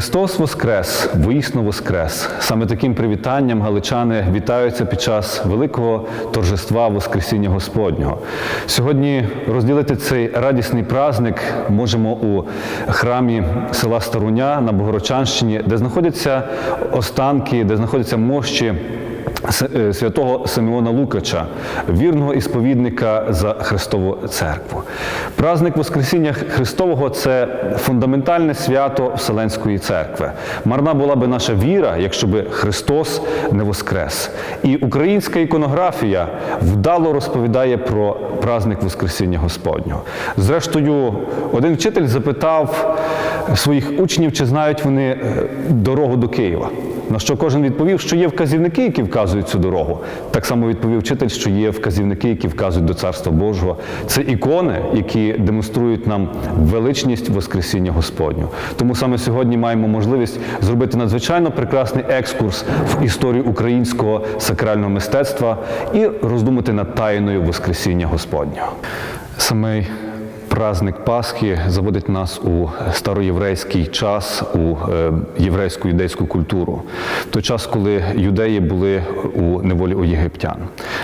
Христос Воскрес, воїсно Воскрес. Саме таким привітанням галичани вітаються під час великого торжества Воскресіння Господнього. Сьогодні розділити цей радісний праздник можемо у храмі села Старуня на Богородчанщині, де знаходяться останки, де знаходяться мощі. Е, святого Симеона Лукача, вірного ісповідника за Христову церкву. Праздник Воскресіння Христового це фундаментальне свято Вселенської церкви. Марна була би наша віра, якщо би Христос не воскрес. І українська іконографія вдало розповідає про праздник Воскресіння Господнього. Зрештою, один вчитель запитав своїх учнів, чи знають вони е, дорогу до Києва. На що кожен відповів, що є вказівники, які вказують цю дорогу. Так само відповів вчитель, що є вказівники, які вказують до Царства Божого. Це ікони, які демонструють нам величність Воскресіння Господнього. Тому саме сьогодні маємо можливість зробити надзвичайно прекрасний екскурс в історію українського сакрального мистецтва і роздумати над тайною Воскресіння Господнього. Саме Праздник Пасхи заводить нас у староєврейський час, у е, єврейську юдейську культуру. В той час, коли юдеї були у неволі у єгиптян,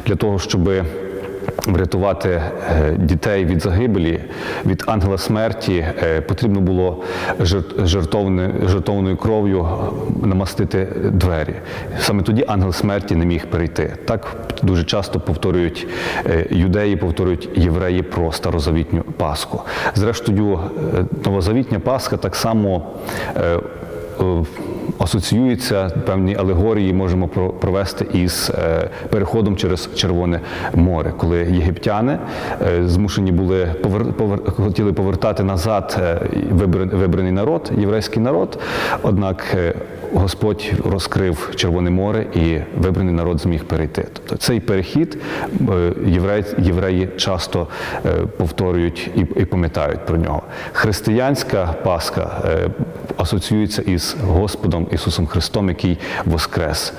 для того, щоби врятувати е, дітей від загибелі, від ангела смерті, е, потрібно було жертовною кров'ю намастити двері. Саме тоді ангел смерті не міг перейти. Так дуже часто повторюють е, юдеї, повторюють євреї про старозавітню Пасху. Зрештою, новозавітня Пасха так само. Е, асоціюється певні алегорії, можемо провести із е, переходом через Червоне море, коли єгиптяни е, змушені були повер, повер, хотіли повертати назад вибраний, народ, єврейський народ. Однак Господь розкрив Червоне море і вибраний народ зміг перейти. Тобто цей перехід євреї, євреї часто повторюють і, пам'ятають про нього. Християнська Пасха асоціюється із Господом Ісусом Христом, який воскрес.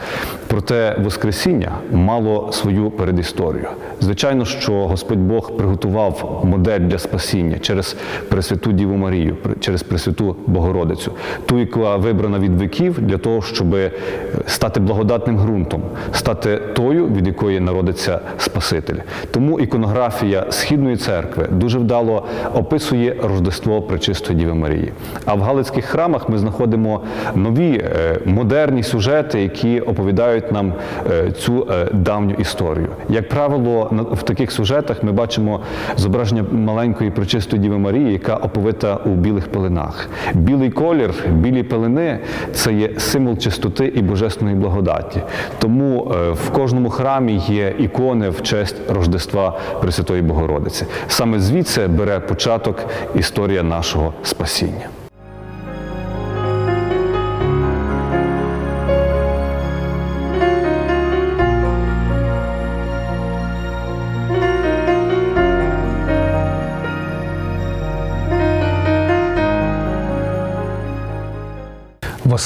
Проте Воскресіння мало свою передісторію. Звичайно, що Господь Бог приготував модель для спасіння через Пресвяту Діву Марію, через Пресвяту Богородицю, ту, яка вибрана від віків для того, щоб стати благодатним ґрунтом, стати тою, від якої народиться Спаситель. Тому іконографія Східної церкви дуже вдало описує Рождество Пречистої Діви Марії. А в Галицьких храмах ми знаходимо нові е, модерні сюжети, які оповідають нам е, цю е, давню історію. Як правило, в таких сюжетах ми бачимо зображення маленької пречистої Діви Марії, яка оповита у білих пеленах. Білий колір, білі пелени це є символ чистоти і божественної благодаті. Тому в кожному храмі є ікони в честь Рождества Пресвятої Богородиці. Саме звідси бере початок історія нашого спасіння.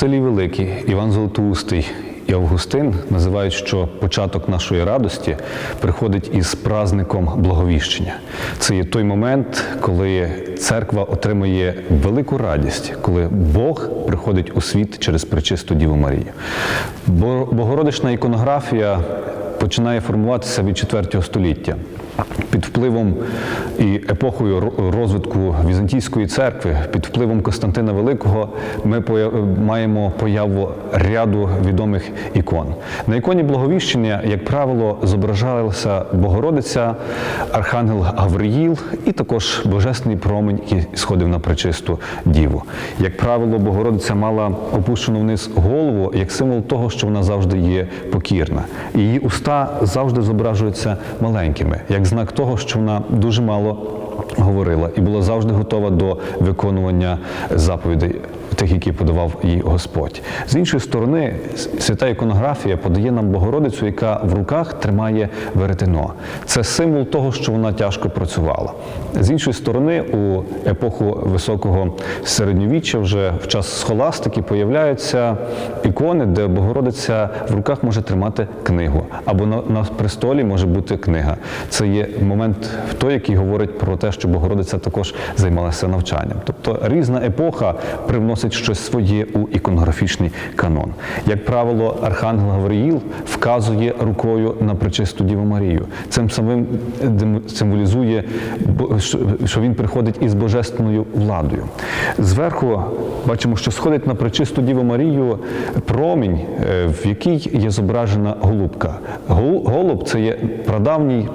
Василій Великий, Іван Золотоустий і Августин називають, що початок нашої радості приходить із праздником Благовіщення. Це є той момент, коли церква отримує велику радість, коли Бог приходить у світ через пречисту Діву Марію. Богородична іконографія починає формуватися від IV століття. Під впливом і епохою розвитку Візантійської церкви, під впливом Костянтина Великого, ми маємо появу ряду відомих ікон. На іконі Благовіщення, як правило, зображалася Богородиця, Архангел Гавриїл і також Божественний промень, який сходив на пречисту Діву. Як правило, Богородиця мала опущену вниз голову як символ того, що вона завжди є покірна. Її уста завжди зображуються маленькими, як знак того, що вона дуже мало говорила і була завжди готова до виконування заповідей тих, які подавав їй Господь. З іншої сторони, свята іконографія подає нам Богородицю, яка в руках тримає веретено. Це символ того, що вона тяжко працювала. З іншої сторони, у епоху високого середньовіччя, вже в час схоластики, появляються ікони, де Богородиця в руках може тримати книгу, або на, престолі може бути книга. Це є момент той, який говорить про те, що Богородиця також займалася навчанням. Тобто різна епоха привносить щось своє у іконографічний канон. Як правило, архангел Гавриїл вказує рукою на пречисту Діву Марію. Цим самим символізує, що- він приходить із божественною владою. Зверху бачимо, що сходить на пречисту Діву Марію промінь, е, в якій є зображена голубка. Голуб це є прадавній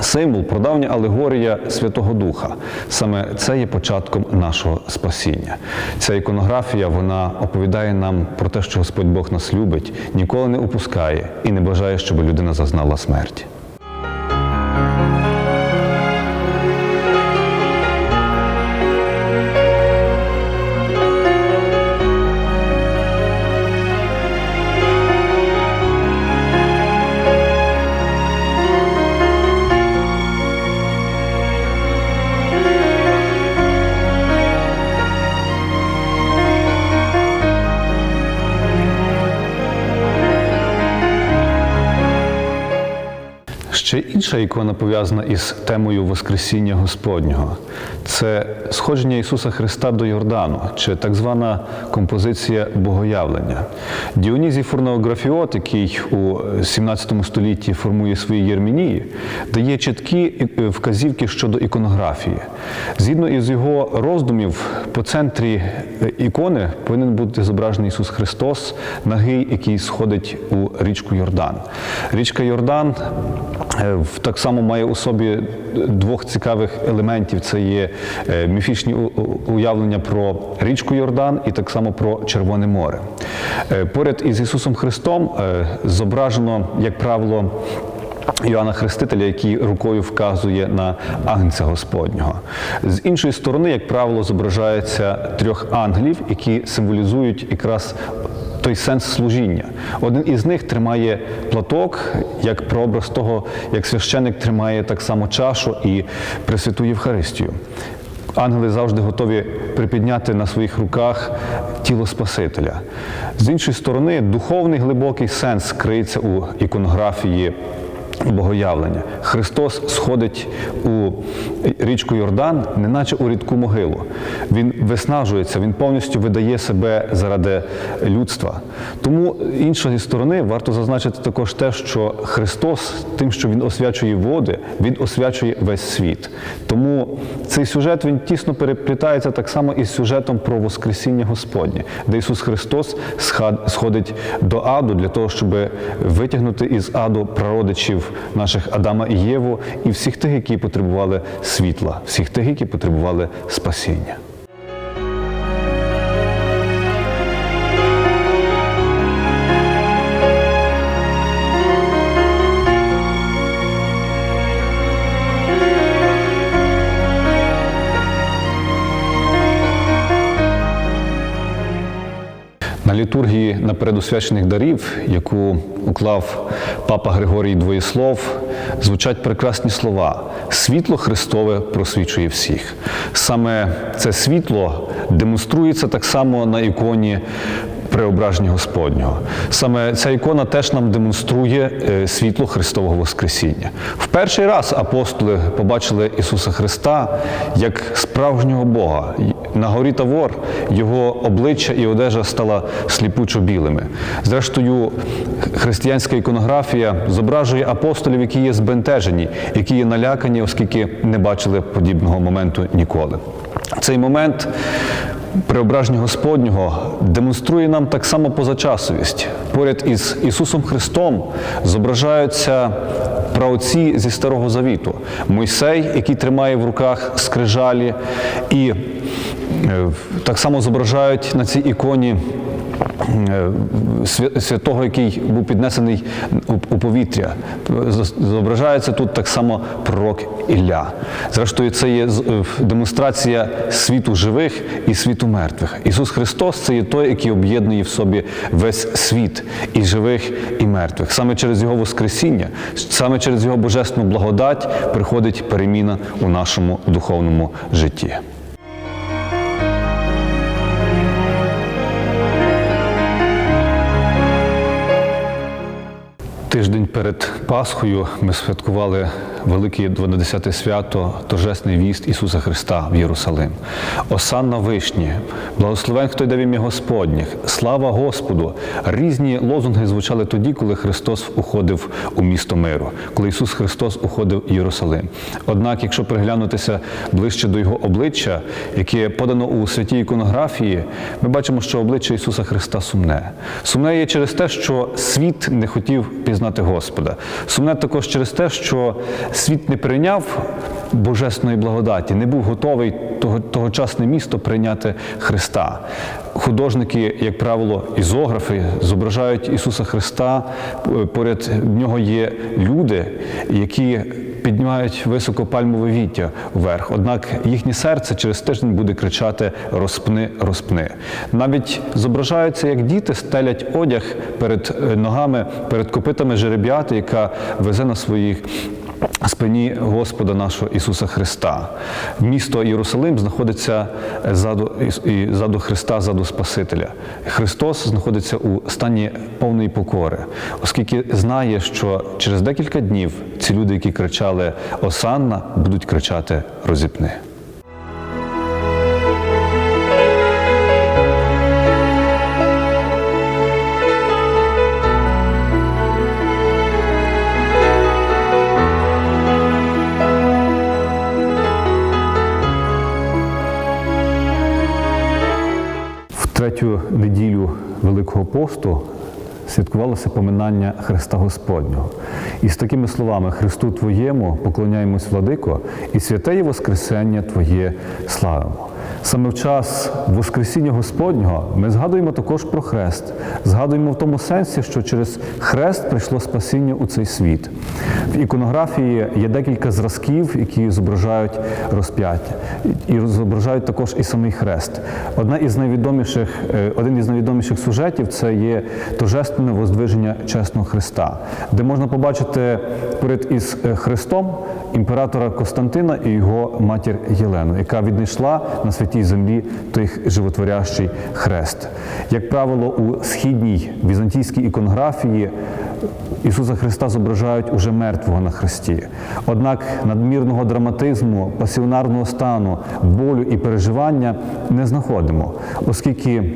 символ, продавня алегорія Святого Духа. Саме це є початком нашого спасіння. Ця іконографія вона оповідає нам про те, що Господь Бог нас любить, ніколи не упускає і не бажає, щоб людина зазнала смерті. Ще інша ікона пов'язана із темою Воскресіння Господнього. Це сходження Ісуса Христа до Йордану, чи так звана композиція богоявлення. Діонізій Фурнеографіот, який у 17 столітті формує свої єрмінії, дає чіткі е, вказівки щодо іконографії. Згідно із його роздумів, по центрі е, ікони повинен бути зображений Ісус Христос, нагий, який сходить у річку Йордан. Річка Йордан е, так само має у собі двох цікавих елементів: це є е, міфічні уявлення про річку Йордан і так само про Червоне море. Е, Поряд із Ісусом Христом е, зображено, як правило, Іоанна Хрестителя, який рукою вказує на агнця Господнього. З іншої сторони, як правило, зображається трьох ангелів, які символізують якраз той сенс служіння. Один із них тримає платок, як прообраз того, як священик тримає так само чашу і Пресвяту Євхаристію. Ангели завжди готові припідняти на своїх руках тіло Спасителя. З іншої сторони, духовний глибокий сенс криється у іконографії богоявлення. Христос сходить у річку Йордан, неначе у рідку могилу. Він виснажується, він повністю видає себе заради людства. Тому іншої сторони варто зазначити також те, що Христос, тим, що Він освячує води, Він освячує весь світ. Тому цей сюжет він тісно переплітається так само із сюжетом про Воскресіння Господнє, де Ісус Христос сходить до аду для того, щоб витягнути із аду прародичів наших Адама і Єву і всіх тих, які потребували світла, всіх тих, які потребували спасіння. Літургії на передосвячених дарів, яку уклав папа Григорій Двоєслов, звучать прекрасні слова: світло Христове просвічує всіх. Саме це світло демонструється так само на іконі преображення Господнього. Саме ця ікона теж нам демонструє е, світло Христового Воскресіння. В перший раз апостоли побачили Ісуса Христа як справжнього Бога. На горі Тавор його обличчя і одежа стала сліпучо білими. Зрештою, християнська іконографія зображує апостолів, які є збентежені, які є налякані, оскільки не бачили подібного моменту ніколи. Цей момент преображення Господнього демонструє нам так само позачасовість. Поряд із Ісусом Христом зображаються праотці зі Старого Завіту. Мойсей, який тримає в руках скрижалі, і е, так само зображають на цій іконі святого, який був піднесений у повітря. Зображається тут так само пророк Ілля. Зрештою, це є е, демонстрація світу живих і світу мертвих. Ісус Христос це є той, який об'єднує в собі весь світ і живих, і мертвих. Саме через Його Воскресіння, саме через Його божественну благодать приходить переміна у нашому духовному житті. Тиждень перед Пасхою ми святкували велике 12 свято, торжесний віст Ісуса Христа в Єрусалим. Осанна вишні, благословен, хто йде в ім'я Господніх, слава Господу. Різні лозунги звучали тоді, коли Христос уходив у місто миру, коли Ісус Христос уходив в Єрусалим. Однак, якщо приглянутися ближче до Його обличчя, яке подано у святій іконографії, ми бачимо, що обличчя Ісуса Христа сумне. Сумне є через те, що світ не хотів пізнати Господа. Сумне також через те, що світ не прийняв божественної благодаті, не був готовий того, тогочасне місто прийняти Христа. Художники, як правило, ізографи зображають Ісуса Христа. Поряд нього є люди, які піднімають високо пальмове віття вверх. Однак їхнє серце через тиждень буде кричати Розпни, розпни. Навіть зображаються, як діти стелять одяг перед е, ногами, перед копитами жереб'яти, яка везе на своїх спині Господа нашого Ісуса Христа. Місто Єрусалим знаходиться ззаду, Іс- і ззаду Христа, ззаду Спасителя. Христос знаходиться у стані повної покори, оскільки знає, що через декілька днів ці люди, які кричали Осанна, будуть кричати Розіпни. Третю неділю Великого посту святкувалося поминання Христа Господнього. І з такими словами Христу Твоєму поклоняємось, владико, і святе є Воскресення Твоє славимо. Саме в час Воскресіння Господнього ми згадуємо також про хрест. Згадуємо в тому сенсі, що через хрест прийшло спасіння у цей світ. В іконографії є декілька зразків, які зображають розп'яття, і зображають також і самий хрест. Одна із найвідоміших, е, один із найвідоміших сюжетів це є торжественне воздвиження чесного Христа, де можна побачити поряд із е, Христом імператора Константина і його матір Єлену, яка віднайшла на святій землі той животворящий хрест. Як правило, у східній візантійській іконографії Ісуса Христа зображають уже мертвого на хресті. Однак надмірного драматизму, пасіонарного стану, болю і переживання не знаходимо, оскільки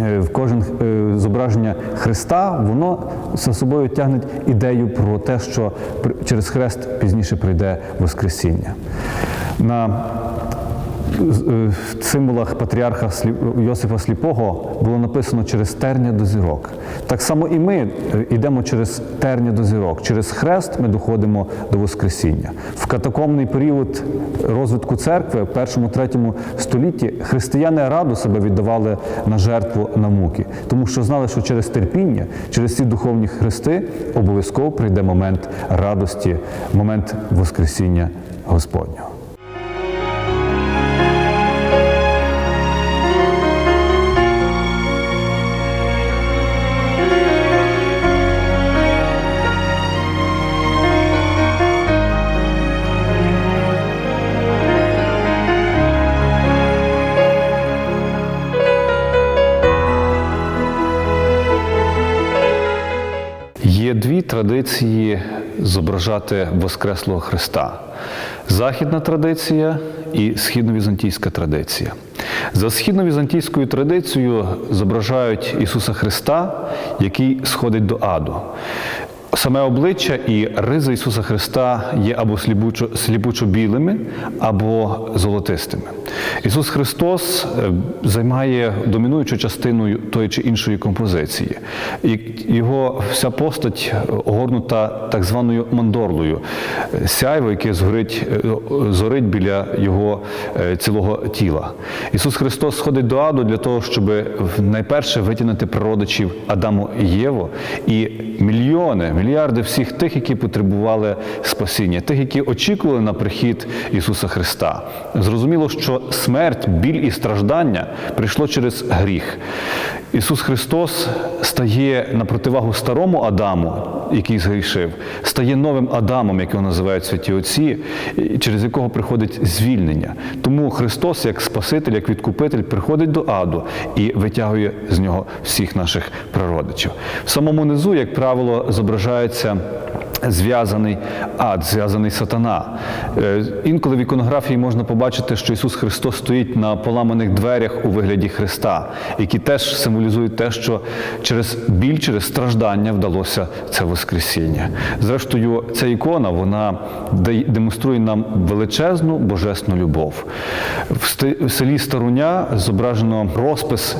е, в кожен е, зображення Христа воно за собою тягне ідею про те, що через хрест пізніше прийде Воскресіння. На символах патріарха Йосифа Сліпого було написано через терня до зірок. Так само і ми е, йдемо через терня до зірок. Через хрест ми доходимо до Воскресіння. В катакомний період розвитку церкви в першому-третьому столітті християни раду себе віддавали на жертву на муки, тому що знали, що через терпіння, через ці духовні хрести обов'язково прийде момент радості, момент Воскресіння Господнього. Традиції зображати Воскреслого Христа: західна традиція і східно-візантійська традиція. За східно-візантійською традицією зображають Ісуса Христа, який сходить до аду. Саме обличчя і ризи Ісуса Христа є або сліпучо, сліпучо-білими, або золотистими. Ісус Христос е, займає домінуючу частину тої чи іншої композиції. І Його вся постать огорнута так званою мандорлою, е, сяйво, яке згорить, е, зорить біля Його е, цілого тіла. Ісус Христос сходить до аду для того, щоб найперше витягнути природичів Адаму і Єву і мільйони, мільярди всіх тих, які потребували спасіння, тих, які очікували на прихід Ісуса Христа. Зрозуміло, що смерть, біль і страждання прийшло через гріх. Ісус Христос стає на противагу старому Адаму, який згрішив, стає новим Адамом, як його називають святі Отці, через якого приходить звільнення. Тому Христос, як Спаситель, як відкупитель, приходить до аду і витягує з нього всіх наших прародичів. В самому низу, як правило, зображається зв'язаний ад, зв'язаний сатана. Е, Інколи в іконографії можна побачити, що Ісус Христос стоїть на поламаних дверях у вигляді Христа, які теж символізують те, що через біль, через страждання вдалося це Воскресіння. Зрештою, ця ікона вона демонструє нам величезну божественну любов. В селі Старуня зображено розпис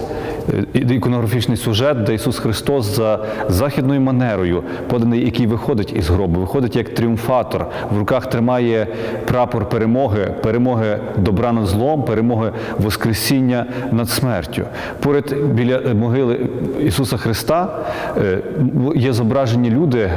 іконографічний сюжет, де Ісус Христос за західною манерою, поданий, який виходить із гробу, виходить як тріумфатор, в руках тримає прапор перемоги, перемоги добра над злом, перемоги Воскресіння над смертю. Поряд біля могили Ісуса Христа е, є зображені люди,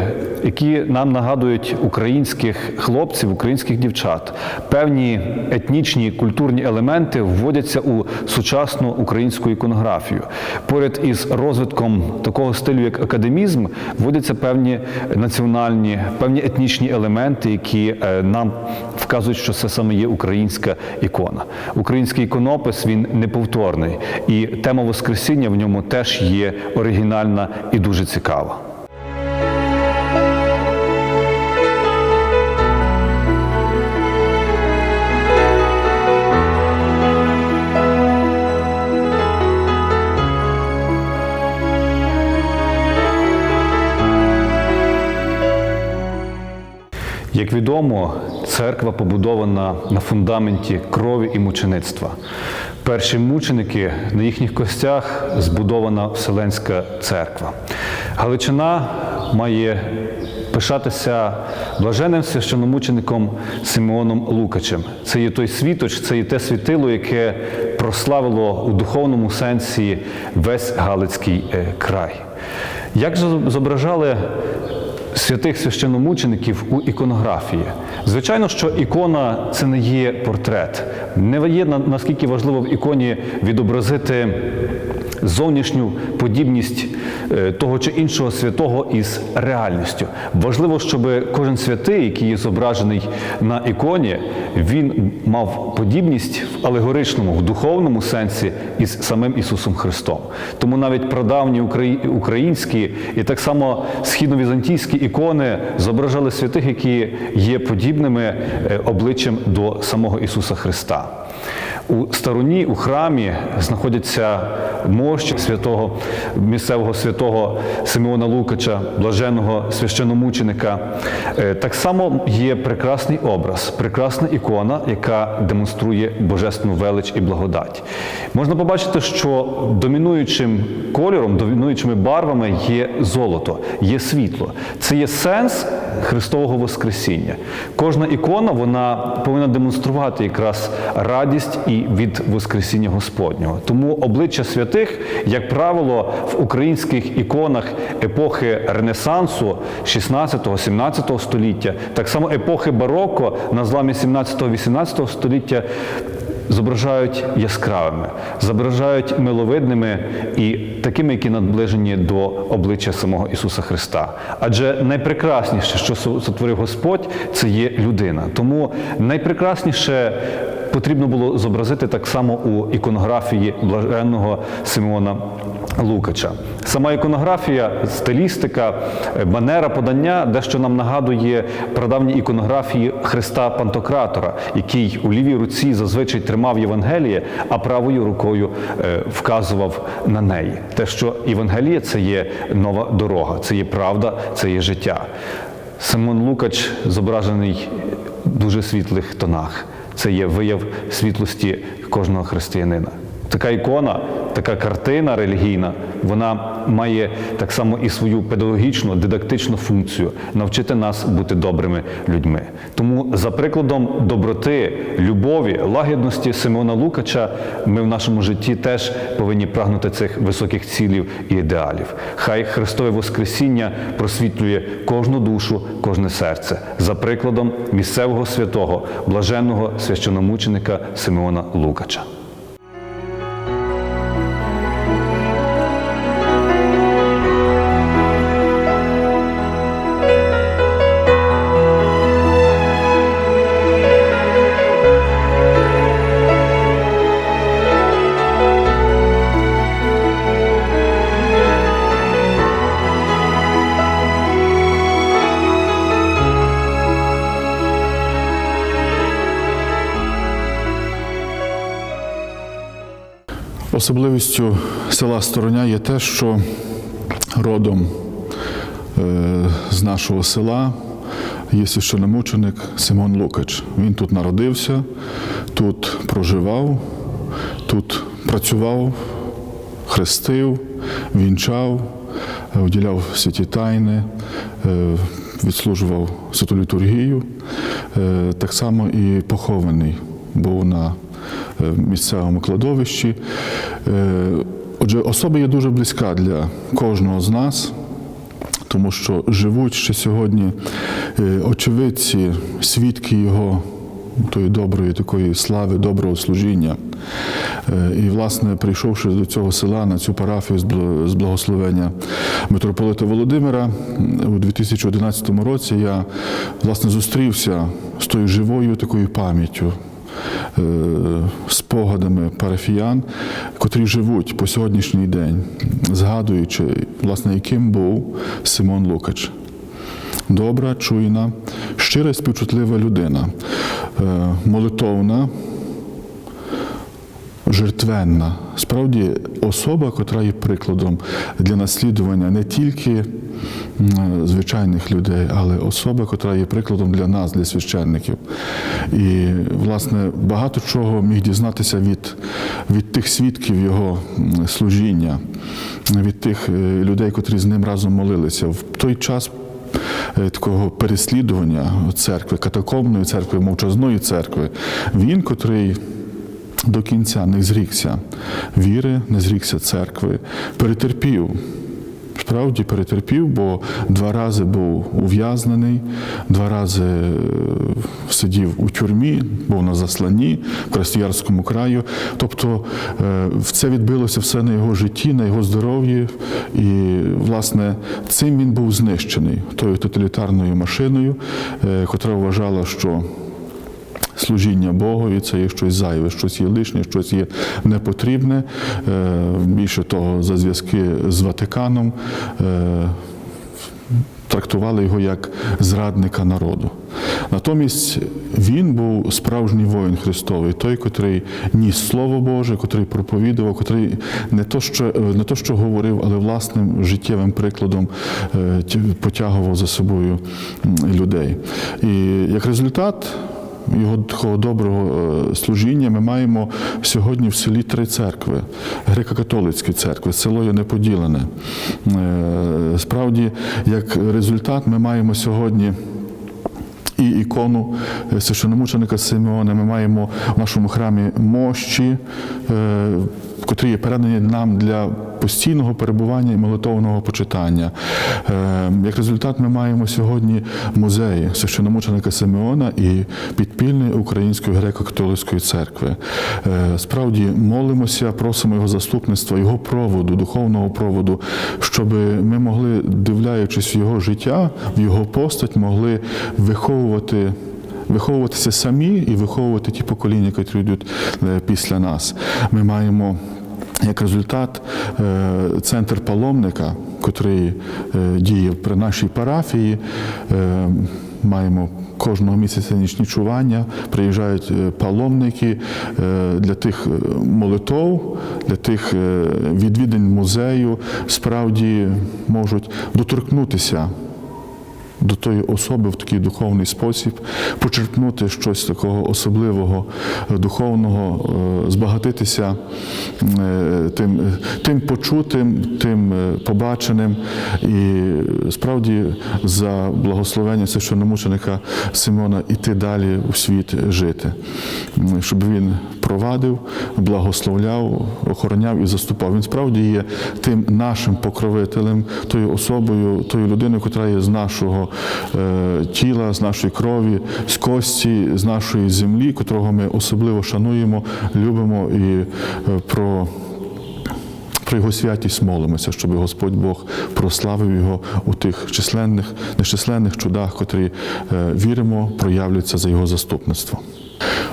які нам нагадують українських хлопців, українських дівчат. Певні етнічні культурні елементи вводяться у сучасну українську іконографію. Поряд із розвитком такого стилю, як академізм, вводяться певні національні, певні етнічні елементи, які е, нам вказують, що це саме є українська ікона. Український іконопис він неповторний, і тема Воскресіння в ньому теж є оригінальна і дуже цікава. Як відомо, церква побудована на фундаменті крові і мучеництва. Перші мученики на їхніх костях збудована Вселенська церква. Галичина має пишатися блаженним священомучеником Симеоном Лукачем. Це є той світоч, це є те світило, яке прославило у духовному сенсі весь Галицький е, край. Як зображали святих священомучеників у іконографії. Звичайно, що ікона це не є портрет. Не є наскільки важливо в іконі відобразити зовнішню подібність е, того чи іншого святого із реальністю. Важливо, щоб кожен святий, який є зображений на іконі, він мав подібність в алегоричному, в духовному сенсі із самим Ісусом Христом. Тому навіть прадавні українські і так само східно-візантійські ікони зображали святих, які є подібними е, обличчям до самого Ісуса Христа. У старуні, у храмі знаходяться мощі святого місцевого святого Симеона Лукача, блаженого священомученика. Е, Так само є прекрасний образ, прекрасна ікона, яка демонструє божественну велич і благодать. Можна побачити, що домінуючим кольором, домінуючими барвами є золото, є світло. Це є сенс Христового Воскресіння. Кожна ікона вона повинна демонструвати якраз радість і від Воскресіння Господнього. Тому обличчя святих, як правило, в українських іконах епохи Ренесансу 16-17 століття, так само епохи бароко на зламі 17-18 століття. Зображають яскравими, зображають миловидними і такими, які наближені до обличчя самого Ісуса Христа. Адже найпрекрасніше, що сотворив Господь, це є людина. Тому найпрекрасніше потрібно було зобразити так само у іконографії блаженного Симеона Лукача. Сама іконографія, стилістика, е, манера подання дещо нам нагадує прадавні іконографії Христа Пантократора, який у лівій руці зазвичай тримав Євангеліє, а правою рукою е, вказував на неї. Те, що Євангеліє це є нова дорога, це є правда, це є життя. Симон Лукач зображений в дуже світлих тонах. Це є вияв світлості кожного християнина. Така ікона, така картина релігійна, вона має так само і свою педагогічну, дидактичну функцію навчити нас бути добрими людьми. Тому за прикладом доброти, любові, лагідності Симона Лукача ми в нашому житті теж повинні прагнути цих високих цілів і ідеалів. Хай Христове Воскресіння просвітлює кожну душу, кожне серце за прикладом місцевого святого, блаженного священомученика Симеона Лукача. Особливістю села Стороня є те, що родом е, з нашого села є священомученик Симон Лукач. Він тут народився, тут проживав, тут працював, хрестив, вінчав, уділяв святі тайни, е, відслужував святу літургію. Е, Так само і похований був на місцевому кладовищі. Е, Отже, особа є дуже близька для кожного з нас, тому що живуть ще сьогодні е, очевидці, свідки його тої доброї такої слави, доброго служіння. Е, І, власне, прийшовши до цього села на цю парафію з благословення митрополита Володимира у 2011 році я власне зустрівся з тою живою такою пам'яттю. Е, Спогадами парафіян, котрі живуть по сьогоднішній день, згадуючи, власне, яким був Симон Лукач. Добра, чуйна, щира і співчутлива людина, е, молитовна, жертвенна. Справді особа, котра є прикладом для наслідування не тільки звичайних людей, але особа, котра є прикладом для нас, для священників. І, власне, багато чого міг дізнатися від, від тих свідків його служіння, від тих е, людей, котрі з ним разом молилися. В той час е, такого переслідування церкви, катакомної церкви, мовчазної церкви. Він, котрий до кінця не зрікся віри, не зрікся церкви, перетерпів. Справді перетерпів, бо два рази був ув'язнений, два рази е, сидів у тюрмі, був на засланні в Красноярському краю. Тобто це відбилося все на його житті, на його здоров'ї. І, власне, цим він був знищений тою тоталітарною машиною, е, котра вважала, що служіння Богові це є щось зайве, щось є лишнє, щось є непотрібне. Е, Більше того, за зв'язки з Ватиканом е, трактували його як зрадника народу. Натомість він був справжній воїн Христовий, той, котрий ніс Слово Боже, котрий проповідував, котрий не то, що, не то, що говорив, але власним життєвим прикладом е, потягував за собою людей. І як результат його такого доброго е, служіння ми маємо сьогодні в селі три церкви: греко-католицькі церкви, село є неподілене. Е, Справді, як результат, ми маємо сьогодні. І ікону е, священомученика Симеона ми маємо в нашому храмі мощі, котрі є передані нам для постійного перебування і молитовного почитання. Е, Як результат, ми маємо сьогодні музеї священомученика Симеона і підпільної Української греко-католицької церкви. Е, Справді молимося, просимо його заступництва, його проводу, духовного проводу, щоб ми могли, дивляючись в його життя, в його постать, могли виховувати. Виховуватися самі і виховувати ті покоління, які йдуть е, після нас. Ми маємо Як результат, е, центр паломника, котрий е, діє при нашій парафії, е, маємо кожного місяця нічні чування, приїжджають паломники для тих молитов, для тих відвідин музею, справді можуть доторкнутися до тої особи в такий духовний спосіб, почерпнути щось такого особливого, е, духовного, е, збагатитися е, тим, тим почутим, тим побаченим. І справді за благословення священномученика Симона іти далі у світ жити, щоб він провадив, благословляв, охороняв і заступав. Він справді є тим нашим покровителем, тою особою, тою людиною, яка є з нашого е, тіла, з нашої крові, з кості, з нашої землі, котрого ми особливо шануємо, любимо і е, про. Про його святість молимося, щоб Господь Бог прославив його у тих численних, нещисленних чудах, котрі е, віримо, проявляться за його заступництво.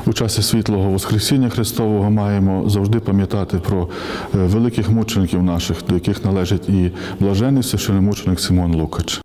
У часі світлого Воскресіння Христового маємо завжди пам'ятати про е, великих мучеників наших, до яких належить і блажений священомученик Симон Лукач.